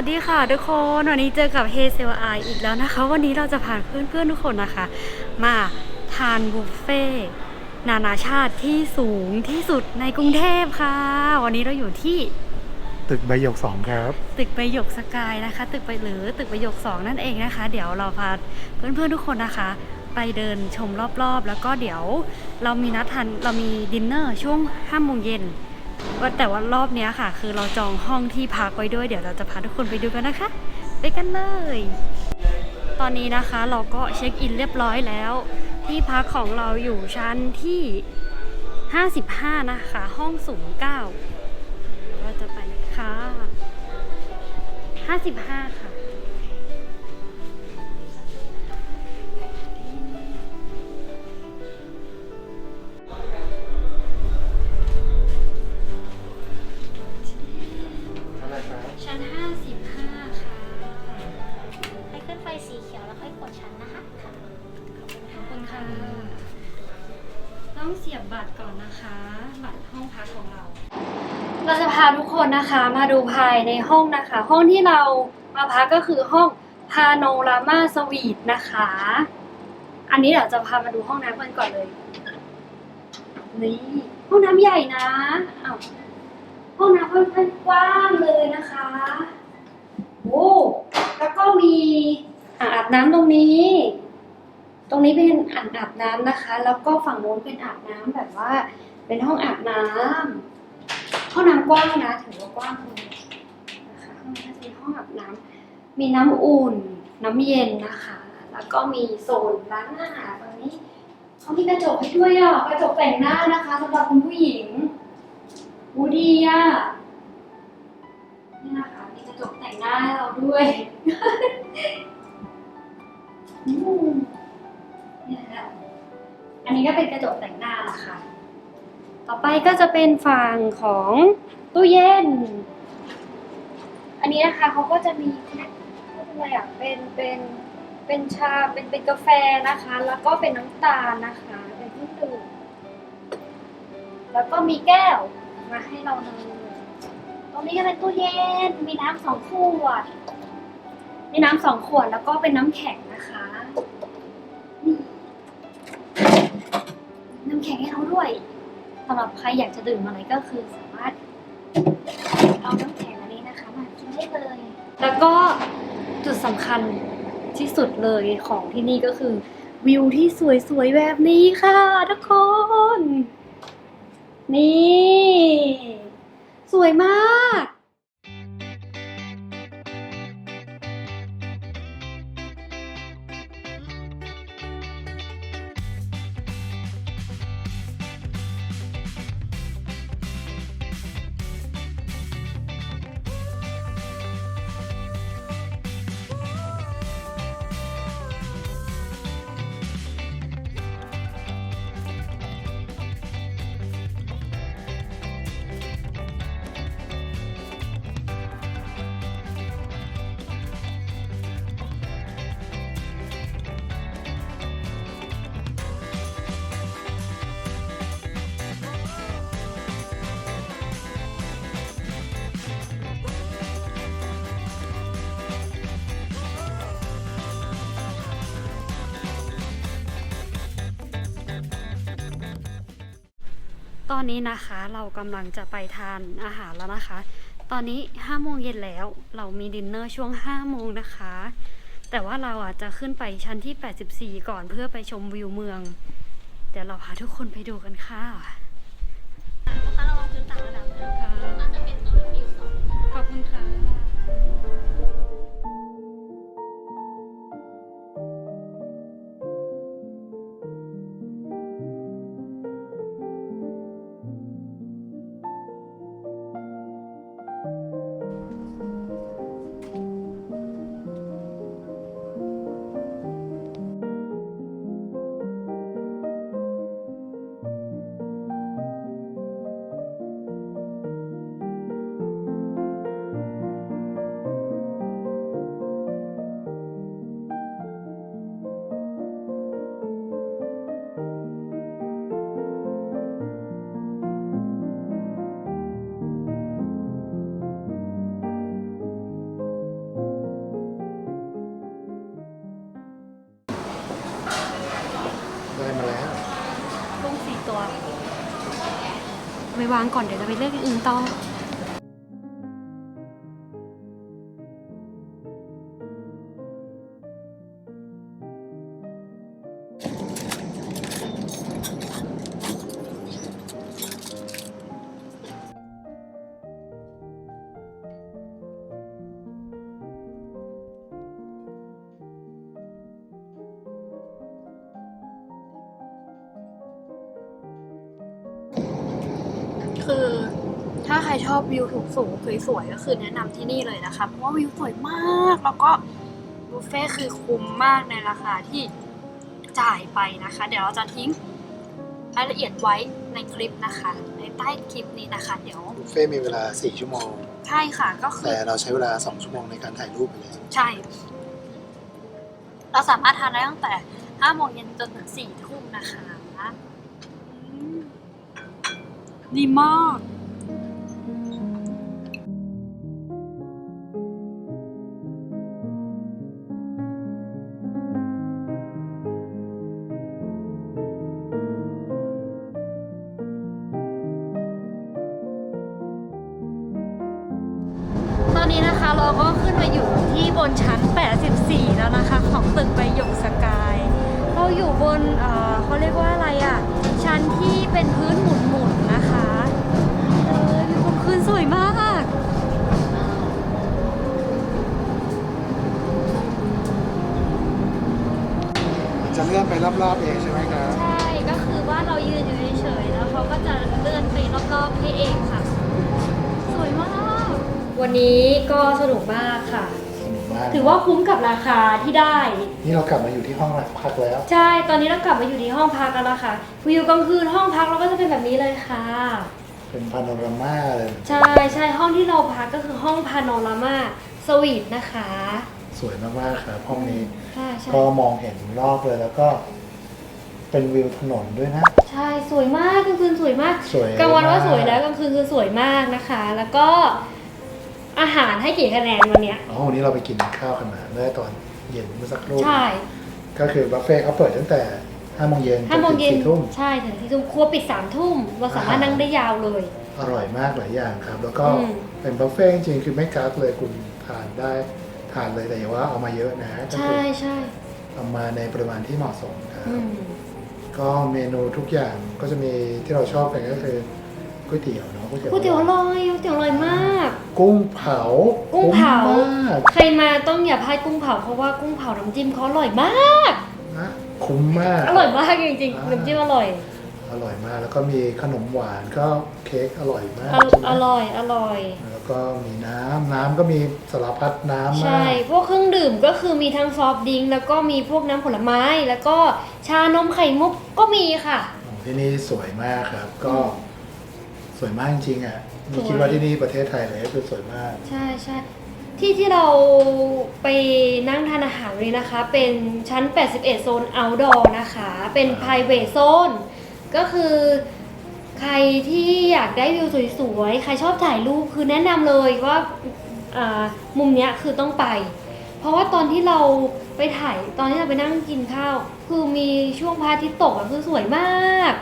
สวัสดีค่ะทุกคนวันนี้เจอกับเฮเซลไออีกแล้วนะคะ วันนี้เราจะพาเพื่อนๆทุกคนนะคะ มาทานบุฟเฟ่ต์นานาชาติที่สูงที่สุดในกรุงเทพค่ะ วันนี้เราอยู่ที่ตึกใบหยกสองครับ ตึกประโยคสกายนะคะ ตึกไปหรือตึกประโยคสองนั่นเองนะคะ เดี๋ยวเราพาเพื่อนๆทุกคนนะคะ ไปเดินชมรอบๆ แล้วก็เดี๋ยวเรามีนัดทานเรามีดินเนอร์ช่วงห้าโมงเย็นว่า แต่ว่ารอบนี้ค่ะ คือเราจองห้องที่พักไว้ด้วยเดี๋ยวเราจะพาทุกคนไปดูกันนะคะ ไปกันเลย ตอนนี้นะคะเราก็เช็คอินเรียบร้อยแล้ว ที่พักของเราอยู่ชั้นที่ 55 นะคะ ห้องสูง9เราจะไปนะคะ55 ค่ะ สีเขียวแล้วค่อยกดชั้นนะคะค่ะขอบคุณค่ะ ต้องเสียบบัตรก่อนนะคะ บัตรห้องพักของเรา เราจะพาทุกคนนะคะมาดูภายในห้องนะคะ ห้องที่เรามาพักก็คือห้องพาโนรามาสวีทนะคะ อันนี้เดี๋ยวจะพามาดูห้องน้ำกันก่อนเลย นี่ห้องน้ำใหญ่นะอ้าวห้องน้ำค่อนข้างกว้างเลยนะคะ โอ้แล้วก็มี อ่างอาบน้ำตรงนี้ ตรงนี้เป็นอ่างอาบน้ำนะคะ แล้วก็ฝั่งโน้นเป็นอาบน้ำแบบว่า เป็นห้องอาบน้ำห้องน้ำกว้างนะถือว่ากว้างเลยนะคะห้องน้ำจะมีห้องอาบน้ำมีน้ำอุ่น น้ำเย็นนะคะ แล้วก็มีโซนล้างหน้าตรงนี้เขามีกระจกให้ด้วยอะกระจกแต่งหน้านะคะสำหรับคุณผู้หญิงวูดีอะนี่นะคะมีกระจกแต่งหน้าให้เราด้วย นนี้ก็เป็นกระจกแต่งหน้าละค่ะ ต่อไปก็จะเป็นฝั่งของตู้เย็น อันนี้นะคะเขาก็จะมีอะไรอะเป็นเป็นเป็นชาเป็นเป็นกาแฟนะคะ แล้วก็เป็นน้ำตาลนะคะ เป็นเครื่องดื่มแล้วก็มีแก้วมาให้เราเลยตรงนี้ก็เป็นตู้เย็น มีน้ำสองขวด มีน้ำสองขวดแล้วก็เป็นน้ำแข็งนะคะ ด้วยสำหรับใครอยากจะดื่มอะไรก็คือสามารถเอาน้ำแข็งอันนี้นะคะมากินได้เลย แล้วก็จุดสำคัญที่สุดเลยของที่นี่ก็คือ วิวที่สวยๆแบบนี้ค่ะ ทุกคน นี่ สวยมาก ตอนนี้นะคะเรากำลังจะไปทานอาหารแล้วนะคะ ตอนนี้ห้าโมงเย็นแล้ว เรามีดินเนอร์ช่วงห้าโมงนะคะ แต่ว่าเราอะจะขึ้นไปชั้นที่ 84 ก่อนเพื่อไปชมวิวเมือง เดี๋ยวเราพาทุกคนไปดูกันค่ะลูกค้าราลองพื้นต่างระดับนะคะ ไปวางก่อนเดี๋ยวจะไปเลือกอย่างอื่นต่อ ใครชอบวิวถูกสูงๆสวยๆก็คือแนะนำที่นี่เลยนะคะ เพราะว่าวิวสวยมากแล้วก็บุฟเฟ่ต์คือคุ้มมากในราคาที่จ่ายไปนะคะ เดี๋ยวเราจะทิ้งรายละเอียดไว้ในคลิปนะคะ ในใต้คลิปนี้นะคะ เดี๋ยวบุฟเฟ่ต์มีเวลา 4 ชั่วโมง ใช่ค่ะก็คือแต่เราใช้เวลา 2 ชั่วโมงในการถ่ายรูปไปเลยใช่ เราสามารถทานได้ตั้งแต่5โมงเย็นจนถึง4ทุ่มนะคะอืมดีมาก ขึ้นมาอยู่ที่บนชั้น 84 แล้วนะคะ ของตึกใบหยกสกายเราอยู่บนเอ่อเขาเรียกว่าอะไรอะ ชั้นที่เป็นพื้นหมุนๆนะคะเออมีความคืนสวยมากมันจะเลื่อนไปรอบๆเองใช่ไหมครับ ใช่ก็คือว่าเรายืนอยู่เฉยๆแล้วเขาก็จะเลื่อนไปรอบๆให้เองค่ะ สวยมาก วันนี้ก็สนุกมากค่ะ สนุกมากถือว่าคุ้มกับราคาที่ได้ นี่เรากลับมาอยู่ที่ห้องพักแล้ว ใช่ ตอนนี้เรากลับมาอยู่ที่ห้องพักกันแล้วค่ะ วิวกลางคืนห้องพักเราก็จะเป็นแบบนี้เลยค่ะ เป็นพาโนรามาเลยใช่ใช่ห้องที่เราพักก็คือห้องพาโนรามาสวีทนะคะ สวยมากๆครับห้องนี้ ใช่ใช่ก็มองเห็นรอบเลยแล้วก็ เป็นวิวถนนด้วยนะ ใช่สวยมากกลางคืนสวยมาก สวยกลางวันว่าากสวยแล้วกลางคืนคือสวยมากนะคะ แล้วก็ อาหารให้กี่คะแนนวันเนี้ยอ๋อวันนี้เราไปกินข้าวกันมาเมื่อตอนเย็นเมื่อสักครู่ใช่ก็คือบัฟเฟ่ต์เขาเปิดตั้งแต่5โมงเย็นจห้านโมงถึงเย็น4ทุ่ม ใช่ถึงที่ทุ่มครัวปิดสามทุ่มเราสามารถนั่งได้ยาวเลย อร่อยมากหลายอย่างครับ แล้วก็อืมเป็นบุฟเฟ่ต์จริงๆคือไม่กักเลยคุณทานได้ทานเลยแต่อย่าว่าเอามาเยอะนะก็ใช่คือใช่เอามาในปริมาณที่เหมาะสมครับ อืม ก็เมนูทุกอย่างก็จะมีที่เราชอบกันก็คือก๋วยเตี๋ยวเนาะ ก๋วยเตี๋ยวก๋วยเตี๋ยวอร่อยก๋วยเตี๋ยวอร่อยมาก กุ้งเผา กุ้งเผาคุ้มมากใครมาต้องอย่าพลาดกุ้งเผาเพราะว่ากุ้งเผาน้ำจิ้มเขาอร่อยมากนะคุ้มมาก อร่อยมากจริงอ่าๆน้ำจิ้มอร่อย อร่อยมากแล้วก็มีขนมหวานก็เค้กอร่อยมากอใช่ไหมอร่อยอร่อย แล้วก็มีน้ำน้ำก็มีสารพัดน้ำใช่มากพวกเครื่องดื่มก็คือมีทั้งซอฟต์ดริงก์แล้วก็มีพวกน้ำผลไม้ แล้วก็ชานมไข่มุกก็มีค่ะที่นี่สวยมากครับก็อืม สวยมากจริงๆอะสวยนี่คิดว่าที่นี่ประเทศไทยเลยก็คือสวยมาก ใช่ใช่ที่ที่เราไปนั่งทานอาหารเลยนะคะ เป็นชั้น 81 โซน outdoor นะคะ เป็น private zone ก็คือใครที่อยากได้วิวสวยๆ ใครชอบถ่ายรูปคือแนะนำเลยว่าอ่ามุมเนี้ยคือต้องไป เพราะว่าตอนที่เราไปถ่ายตอนที่เราไปนั่งกินข้าว คือมีช่วงพระอาทิตย์ตกอะคือสวยมาก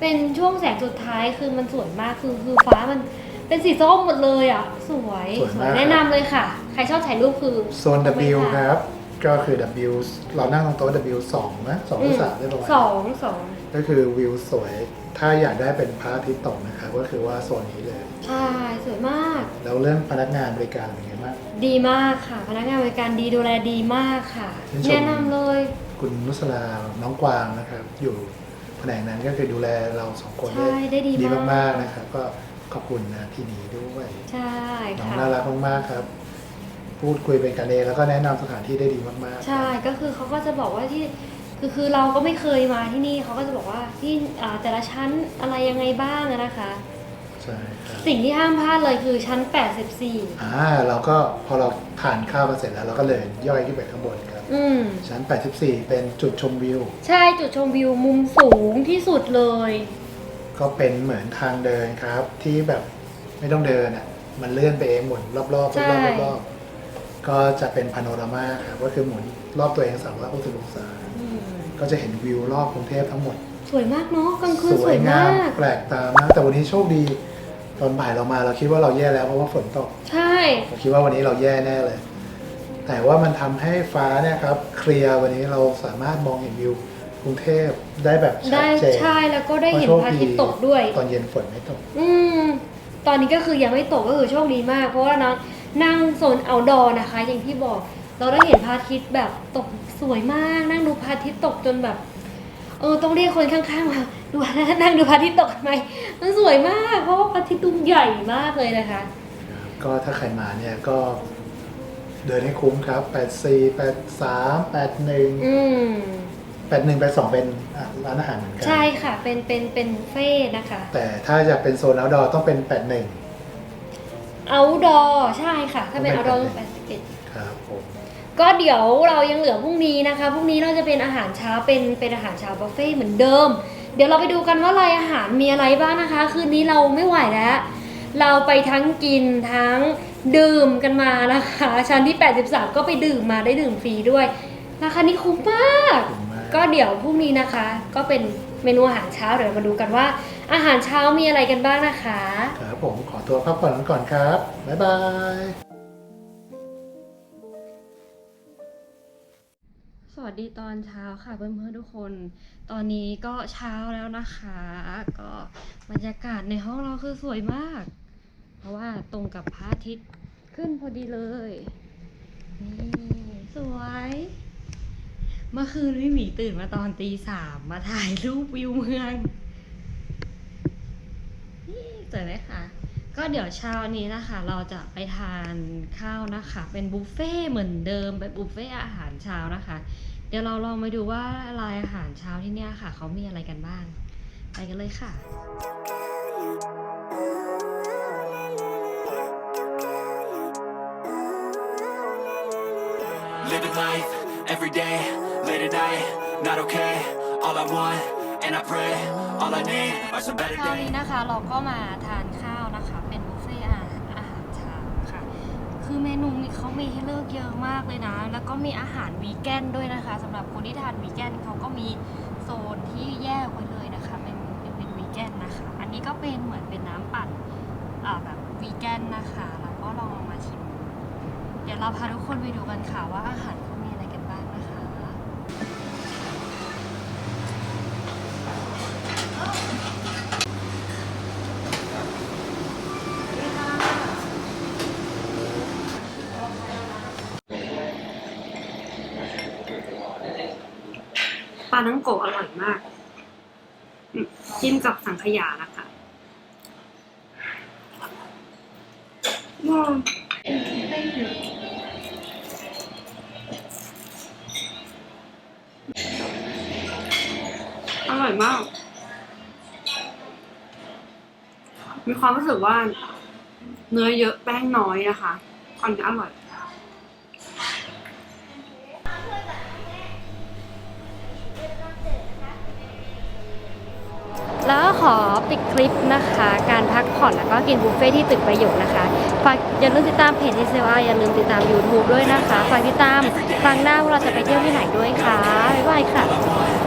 เป็นช่วงแสงสุดท้ายคือมันสวยมากคือคือฟ้ามันเป็นสีส้มหมดเลยอะ สวยสวยมาก แนะนำเลยค่ะ ใครชอบถ่ายรูปคือโซน W ครับ ก็คือ W เรานั่งตรงโต๊ะ W สองนะสองหรือสามได้ประมาณสองสองก็คือวิวสวย ถ้าอยากได้เป็นพระอาทิตย์ตกนะครับ ก็คือว่าโซนนี้เลย ใช่สวยมาก แล้วเรื่องพนักงานบริการเป็นไงบ้าง ดีมากค่ะ พนักงานบริการดีดูแลดีมากค่ะ ชื่นชม แนะนำเลย คุณนุสลาน้องกวางนะครับ อยู่ แผนกนั้นก็คือดูแลเราสองคนใช่ได้ดีดีมาก มากๆนะครับ ก็ขอบคุณนะที่นี้ด้วยใช่น้องค่ะ น่ารักมากๆครับ พูดคุยเป็นกันเองแล้วก็แนะนำสถานที่ได้ดีมากๆใช่ ก็คือเขาก็จะบอกว่าที่ คือคือเราก็ไม่เคยมาที่นี่เขาก็จะบอกว่าที่อ่าแต่ละชั้นอะไรยังไงบ้างอะนะคะ ใช่ครับสิ่งที่ห้ามพลาดเลยคือชั้น 84 อ่าเราก็พอเราทานข้าวมาเสร็จแล้ว เราก็เลยย่อยขึ้นไปข้างบนครับ อืม ชั้น 84 เป็นจุดชมวิว ใช่จุดชมวิวมุมสูงที่สุดเลย ก็เป็นเหมือนทางเดินครับ ที่แบบไม่ต้องเดินอะ มันเลื่อนไปเองหมุนรอบๆรอบใช่ๆรอบๆก็จะเป็นพาโนรามาครับก็คือหมุนรอบตัวเอง360องศาอืมก็จะเห็นวิวรอบกรุงเทพทั้งหมด สวยมากเนาะกลางคืนสวยมากแปลกตามากแต่วันนี้โชคดี ตอนบ่ายเรามาเราคิดว่าเราแย่แล้วเพราะว่าฝนตกใช่ เราคิดว่าวันนี้เราแย่แน่เลย แต่ว่ามันทำให้ฟ้าเนี่ยครับเคลียร์วันนี้เราสามารถมองเห็นวิวกรุงเทพได้แบบชัดได้เจนใช่แล้วก็ได้เห็นพราะโชคพระอาทิตย์ตกด้วย ตอนเย็นฝนไม่ตก อืม ตอนนี้ก็คือยังไม่ตกก็คือโชคดีมาก เพราะว่านะนั่งโซนเอาดอนะคะ อย่างที่บอก เราได้เห็นพระอาทิตย์แบบตกสวยมาก นั่งดูพระอาทิตย์ตกจนแบบ เออต้องเรียกคนข้างๆมาดูนั่งดูพระอาทิตย์ตกทำไมมันสวยมาก เพราะว่าพระอาทิตย์ดูใหญ่มากเลยนะคะ ก็ถ้าใครมาเนี่ยก็ เดินให้คุ้มครับ 84 83 81 อืม 81 82 เป็นอะร้านอาหารเหมือนกัใช่ค่ะ เป็นเป็นเป็นบุฟเฟ่ต์นะคะ แต่ถ้าจะเป็นโซนแล้วดอต้องเป็น 81เอาดอใช่ค่ะ ถ้าเป็นต้เอาองดเป็อนต้องแปดสิบเอ็ดครับผมก็เดี๋ยวเรายังเหลือพรุ่งนี้นะคะ พรุ่งนี้เราจะเป็นอาหารเช้าเป็นเป็นอาหารเช้าบุฟเฟ่ต์เหมือนเดิม เดี๋ยวเราไปดูกันว่ารายอาหารมีอะไรบ้างนะคะ คืนนี้เราไม่ไหวแล้ว เราไปทั้งกินทั้ง ดื่มกันมานะคะ ชั้นที่ 83 ก็ไปดื่มมาได้ดื่มฟรีด้วย ราคานี้คุ้มมากขอบคุณมาก ก็เดี๋ยวพรุ่งนี้นะคะ ก็เป็นเมนูอาหารเช้าเดี๋ยวเรามาดูกันว่า อาหารเช้ามีอะไรกันบ้างนะคะ ครับผมขอตัวพักผ่อนกันก่อนครับ บ๊ายบาย สวัสดีตอนเช้าค่ะเพื่อนๆทุกคน ตอนนี้ก็เช้าแล้วนะคะ ก็บรรยากาศในห้องเราคือสวยมาก เพราะว่าตรงกับพระอาทิตย์ขึ้นพอดีเลย นี่สวย เมื่อคืนพี่หมีตื่นมาตอนตีสามมาถ่ายรูปวิวเมือง นี่สวยไหมคะก็เดี๋ยวเช้านี้นะคะ เราจะไปทานข้าวนะคะ เป็นบุฟเฟ่เหมือนเดิมเป็นบุฟเฟ่อาหารเช้านะคะ เดี๋ยวเราลองไปดูว่ารายอาหารเช้าที่เนี่ยค่ะ เขามีอะไรกันบ้าง ไปกันเลยค่ะ Living life every day, late at night, not okay. All I want, and I pray, all I need are some better คราว days. นี้นะคะเราก็มาทานข้าวนะคะ เป็นบุฟเฟ่ต์อาหารอาหารเช้าค่ะ คือเมนูมีเขามีให้เลือกเยอะมากเลยนะ แล้วก็มีอาหารวีแกนด้วยนะคะสำหรับคนที่ทานวีแกนเขาก็มีโซนที่แยกไว้เลยนะคะเป็นเป็นเป็นวีแกนนะคะ อันนี้ก็เป็นเหมือนเป็นน้ำปั่นอ่าแบบวีแกนนะคะ เราก็ลองเอามาชิม ดี๋ยวเราพาทุกคนไปดูกันค่ะว่าอาหารเขามีอะไรกันบ้างนะคะ ปลาทั้งโกะอร่อยมากอืมจิ้มกับสังขยานะคะว้า มาก มีความรู้สึกว่า เนื้อเยอะแป้งน้อยนะคะอันนี้อร่อยแล้วก็ขอปิดคลิปนะคะ การพักผ่อนแล้วก็กินบุฟเฟ่ที่ตึกประโยชน์นะคะฝากอย่าลืมติดตามเพจ s อ r อย่าลืมติดตาม YouTube ด้วยนะคะฝากติดตามฟังหน้าว่าเราจะไปเที่ยวที่ไหนด้วยค่ะ บ๊ายบายค่ะ